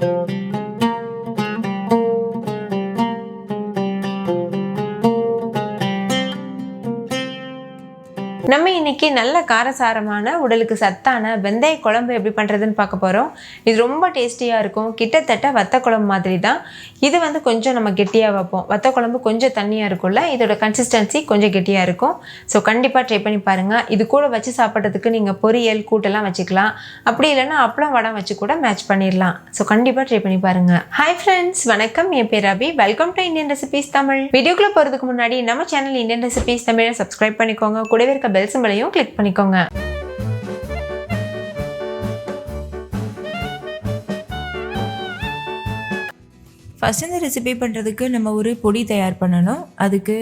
Música நம்ம இன்னைக்கு நல்ல காரசாரமான உடலுக்கு சத்தான வெந்தய குழம்பு எப்படி பண்ணுறதுன்னு பார்க்க போகிறோம் இது ரொம்ப டேஸ்டியாக இருக்கும். கிட்டத்தட்ட வத்த குழம்பு மாதிரி தான் இது வந்து கொஞ்சம் நம்ம கெட்டியாக வைப்போம். வத்த குழம்பு கொஞ்சம் தண்ணியாக இருக்கும்ல. இதோட கன்சிஸ்டன்சி கொஞ்சம் கெட்டியாக இருக்கும். ஸோ கண்டிப்பாக ட்ரை பண்ணி பாருங்கள் இது கூட வச்சு சாப்பிட்றதுக்கு நீங்கள் பொரியல் கூட்டெல்லாம் வச்சுக்கலாம். அப்படி இல்லைன்னா அப்பளம் வடம் வச்சு கூட மேட்ச் பண்ணிடலாம். ஸோ கண்டிப்பாக ட்ரை பண்ணி பாருங்கள் ஹாய் ஃப்ரெண்ட்ஸ் வணக்கம். என் பேர் Abhi welcome to Indian recipes Tamil வீடியோக்குள்ளே போகிறதுக்கு முன்னாடி நம்ம சேனல் இந்தியன் ரெசிபீஸ் தமிழை சப்ஸ்கிரைப் பண்ணிக்கோங்க. கூடவே இருக்க பெல் சிம்பிளையும் கிளிக் பண்ணிக்கோங்க. ஃபஸ்ட் இந்த ரெசிபி பண்ணுறதுக்கு நம்ம ஒரு பொடி தயார் பண்ணணும். அதுக்கு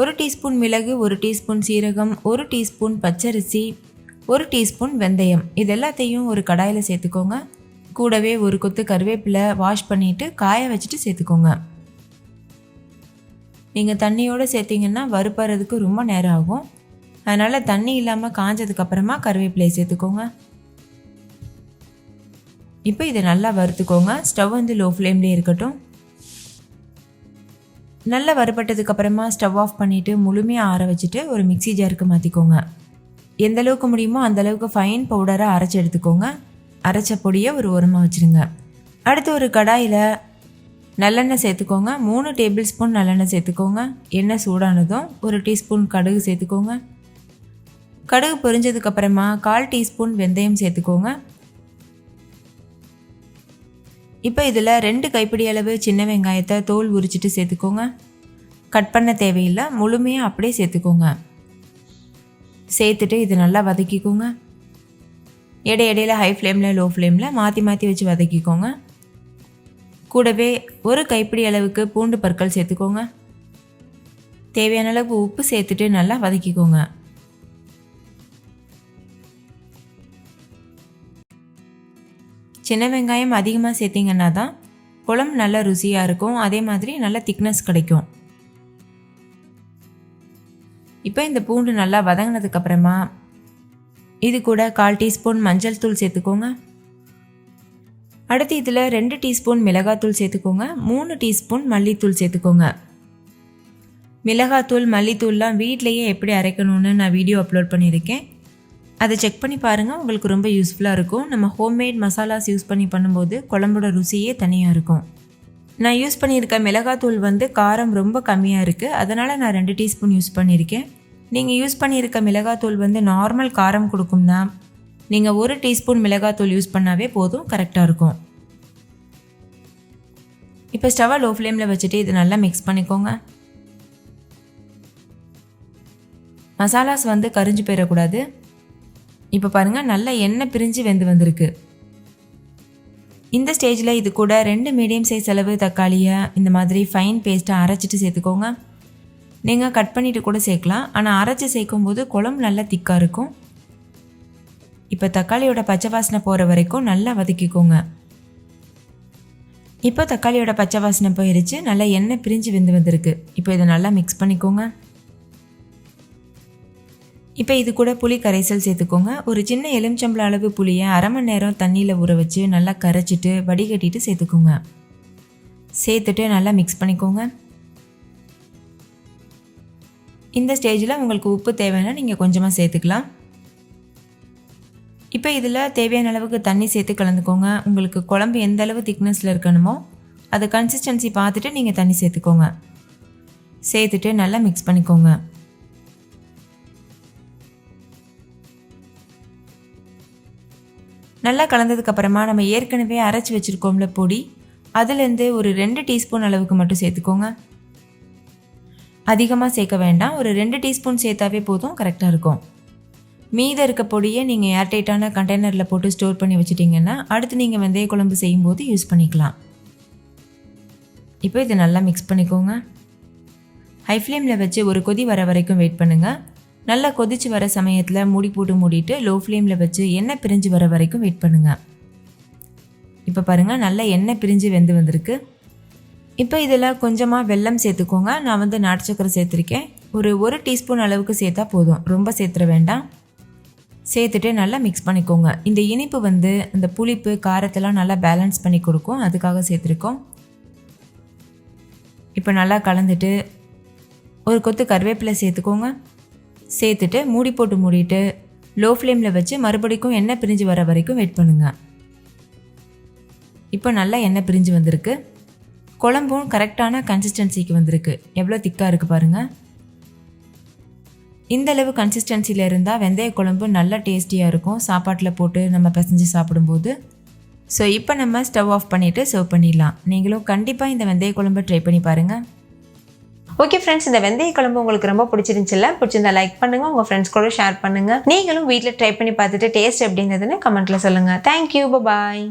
ஒரு டீஸ்பூன் மிளகு ஒரு டீஸ்பூன் சீரகம் ஒரு டீஸ்பூன் பச்சரிசி ஒரு டீஸ்பூன் வெந்தயம். இது எல்லாத்தையும் ஒரு கடாயில் சேர்த்துக்கோங்க. கூடவே ஒரு கொத்து கருவேப்பிலை வாஷ் பண்ணிவிட்டு காய வச்சுட்டு சேர்த்துக்கோங்க. நீங்கள் தண்ணியோடு சேர்த்திங்கன்னா வறுப்பறதுக்கு ரொம்ப நேரம் ஆகும். அதனால் தண்ணி இல்லாமல் காஞ்சதுக்கப்புறமா கருவேப்பிலையை சேர்த்துக்கோங்க. இப்போ இதை நல்லா வறுத்துக்கோங்க. ஸ்டவ் வந்து லோ ஃப்ளேம்லேயே இருக்கட்டும். நல்லா வறுபட்டதுக்கு அப்புறமா ஸ்டவ் ஆஃப் பண்ணிவிட்டு முழுமையாக ஆற வச்சுட்டு ஒரு மிக்ஸி ஜாருக்கு மாற்றிக்கோங்க எந்த அளவுக்கு முடியுமோ அந்த அளவுக்கு ஃபைன் பவுடரை அரைச்சி எடுத்துக்கோங்க. அரைச்ச பொடியை ஒரு உரமாக வச்சுருங்க. அடுத்து ஒரு கடாயில் நல்லெண்ணெய் சேர்த்துக்கோங்க. மூணு டேபிள் ஸ்பூன் நல்லெண்ணெய் சேர்த்துக்கோங்க. எண்ணெய் சூடானதும் ஒரு டீஸ்பூன் கடுகு சேர்த்துக்கோங்க. கடுகு பொரிஞ்சதுக்கப்புறமா கால் டீஸ்பூன் வெந்தயம் சேர்த்துக்கோங்க. இப்போ இதில் ரெண்டு கைப்பிடி அளவு சின்ன வெங்காயத்தை தோல் உரிச்சிட்டு சேர்த்துக்கோங்க. கட் பண்ண தேவையில்லை முழுமையாக அப்படியே சேர்த்துக்கோங்க. சேர்த்துட்டு இது நல்லா வதக்கிக்கோங்க. இடை இடையில ஹை ஃப்ளேமில் லோ ஃப்ளேமில் மாற்றி மாற்றி வச்சு வதக்கிக்கோங்க. கூடவே ஒரு கைப்பிடி அளவுக்கு பூண்டு பற்கள் சேர்த்துக்கோங்க. தேவையான அளவு உப்பு சேர்த்துட்டு நல்லா வதக்கிக்கோங்க. சின்ன வெங்காயம் அதிகமாக சேர்த்திங்கன்னா தான் குழம்பு நல்லா ருசியாக இருக்கும். அதே மாதிரி நல்ல திக்னஸ் கிடைக்கும். இப்போ இந்த பூண்டு நல்லா வதங்கினதுக்கப்புறமா இது கூட கால் டீஸ்பூன் மஞ்சள் தூள் சேர்த்துக்கோங்க. அடுத்து இதில் ரெண்டு டீஸ்பூன் மிளகாத்தூள் சேர்த்துக்கோங்க. மூணு டீஸ்பூன் மல்லித்தூள் சேர்த்துக்கோங்க. மிளகாத்தூள் மல்லித்தூள்லாம் வீட்லேயே எப்படி அரைக்கணும்னு நான் வீடியோ அப்லோட் பண்ணியிருக்கேன். அதை செக் பண்ணி பாருங்கள் உங்களுக்கு ரொம்ப யூஸ்ஃபுல்லாக இருக்கும். நம்ம ஹோம்மேட் மசாலாஸ் யூஸ் பண்ணி பண்ணும்போது குழம்போட ருசியே தனியாக இருக்கும். நான் யூஸ் பண்ணியிருக்க மிளகாத்தூள் வந்து காரம் ரொம்ப கம்மியாக இருக்குது அதனால் நான் ரெண்டு டீஸ்பூன் யூஸ் பண்ணியிருக்கேன். நீங்கள் யூஸ் பண்ணியிருக்க மிளகாத்தூள் வந்து நார்மல் காரம் கொடுக்கும்னா நீங்கள் ஒரு டீஸ்பூன் மிளகாத்தூள் யூஸ் பண்ணாவே போதும் கரெக்டாக இருக்கும். இப்போ ஸ்டவ்வை லோ ஃப்ளேமில் வச்சுட்டு இது நல்லா மிக்ஸ் பண்ணிக்கோங்க. மசாலாஸ் வந்து கரிஞ்சு போயிடக்கூடாது இப்போ பாருங்கள் நல்ல எண்ணெய் பிரிஞ்சு வெந்து வந்திருக்கு. இந்த ஸ்டேஜில் இது கூட ரெண்டு மீடியம் சைஸ் அளவு தக்காளியை இந்த மாதிரி ஃபைன் பேஸ்ட்டாக அரைச்சிட்டு சேர்த்துக்கோங்க. நீங்கள் கட் பண்ணிவிட்டு கூட சேர்க்கலாம். ஆனால் அரைச்சி சேர்க்கும் போது குழம்பு நல்லா திக்காக இருக்கும். இப்போ தக்காளியோட பச்சை வாசனை போகிற வரைக்கும் நல்லா வதக்கிக்கோங்க. இப்போ தக்காளியோட பச்சை வாசனை போயிடுச்சு நல்லா எண்ணெய் பிரிஞ்சு வெந்து வந்திருக்கு. இப்போ இதை நல்லா மிக்ஸ் பண்ணிக்கோங்க. இப்போ இது கூட புளி கரைசல் சேர்த்துக்கோங்க. ஒரு சின்ன எலுமிச்சம்பள அளவு புளியை அரை மணி நேரம் தண்ணியில் ஊற வச்சு நல்லா கரைச்சிட்டு வடிகட்டிட்டு சேர்த்துக்கோங்க. சேர்த்துட்டு நல்லா மிக்ஸ் பண்ணிக்கோங்க. இந்த ஸ்டேஜில் உங்களுக்கு உப்பு தேவைன்னா நீங்கள் கொஞ்சமாக சேர்த்துக்கலாம். இப்போ இதில் தேவையான அளவுக்கு தண்ணி சேர்த்து கலந்துக்கோங்க. உங்களுக்கு குழம்பு எந்த அளவு திக்னஸில் இருக்கணுமோ அதை கன்சிஸ்டன்சி பார்த்துட்டு நீங்கள் தண்ணி சேர்த்துக்கோங்க. சேர்த்துட்டு நல்லா மிக்ஸ் பண்ணிக்கோங்க. நல்லா கலந்ததுக்கப்புறமா நம்ம ஏற்கனவே அரைச்சி வச்சுருக்கோம்ல பொடி அதுலேருந்து ஒரு ரெண்டு டீஸ்பூன் அளவுக்கு மட்டும் சேர்த்துக்கோங்க. அதிகமாக சேர்க்க வேண்டாம் ஒரு ரெண்டு டீஸ்பூன் சேர்த்தாவே போதும் கரெக்டாக இருக்கும். மீதம் இருக்க பொடியை நீங்கள் ஏர்டைட்டான கண்டெய்னரில் போட்டு ஸ்டோர் பண்ணி வச்சுட்டிங்கன்னா அடுத்து நீங்கள் வெந்தய குழம்பு செய்யும்போது யூஸ் பண்ணிக்கலாம். இப்போ இதை நல்லா மிக்ஸ் பண்ணிக்கோங்க. ஹை ஃப்ளேமில் வச்சு ஒரு கொதி வர வரைக்கும் வெயிட் பண்ணுங்கள் நல்லா கொதிச்சு வர சமயத்தில் மூடி போட்டு மூடிட்டு லோ ஃப்ளேமில் வச்சு எண்ணெய் பிரிஞ்சு வர வரைக்கும் வெயிட் பண்ணுங்கள் இப்போ பாருங்கள் நல்லா எண்ணெய் பிரிஞ்சு வெந்து வந்திருக்கு. இப்போ இதில் கொஞ்சமாக வெல்லம் சேர்த்துக்கோங்க. நான் வந்து நாட்டு சக்கரை சேர்த்துருக்கேன். ஒரு ஒரு டீஸ்பூன் அளவுக்கு சேர்த்தா போதும். ரொம்ப சேர்த்துற வேண்டாம். சேர்த்துட்டு நல்லா மிக்ஸ் பண்ணிக்கோங்க. இந்த இனிப்பு வந்து இந்த புளிப்பு காரத்தெல்லாம் நல்லா பேலன்ஸ் பண்ணி கொடுக்கும். அதுக்காக சேர்த்துருக்கோம். இப்போ நல்லா கலந்துட்டு ஒரு கொத்து கருவேப்பிலை சேர்த்துக்கோங்க. சேர்த்துட்டு மூடி போட்டு மூடிட்டு லோ ஃப்ளேமில் வச்சு மறுபடிக்கும் எண்ணெய் பிரிஞ்சு வர வரைக்கும் வெயிட் பண்ணுங்கள் இப்போ நல்லா எண்ணெய் பிரிஞ்சு வந்திருக்கு. குழம்பும் கரெக்டான கன்சிஸ்டன்சிக்கு வந்திருக்கு. எவ்வளோ திக்காக இருக்குது பாருங்கள் இந்த அளவு கன்சிஸ்டன்சியில் இருந்தால் வெந்தய குழம்பு நல்லா டேஸ்டியாக இருக்கும். சாப்பாட்டில் போட்டு நம்ம பிசைஞ்சு சாப்பிடும்போது. ஸோ இப்போ நம்ம ஸ்டவ் ஆஃப் பண்ணிவிட்டு சர்வ் பண்ணிடலாம். நீங்களும் கண்டிப்பாக இந்த வெந்தய குழம்பு ட்ரை பண்ணி பாருங்கள் ஓகே ஃப்ரெண்ட்ஸ் இந்த வெந்தய குழம்பு உங்களுக்கு ரொம்ப பிடிச்சிருந்துச்சுல்ல? பிடிச்சிருந்தா லைக் பண்ணுங்க உங்க ஃப்ரெண்ட்ஸ் கூட ஷேர் பண்ணுங்க. நீங்களும் வீட்டில் ட்ரை பண்ணி பார்த்துட்டு டேஸ்ட் எப்படி இருந்ததுன்னு கமெண்ட்ல சொல்லுங்க. Thank you bye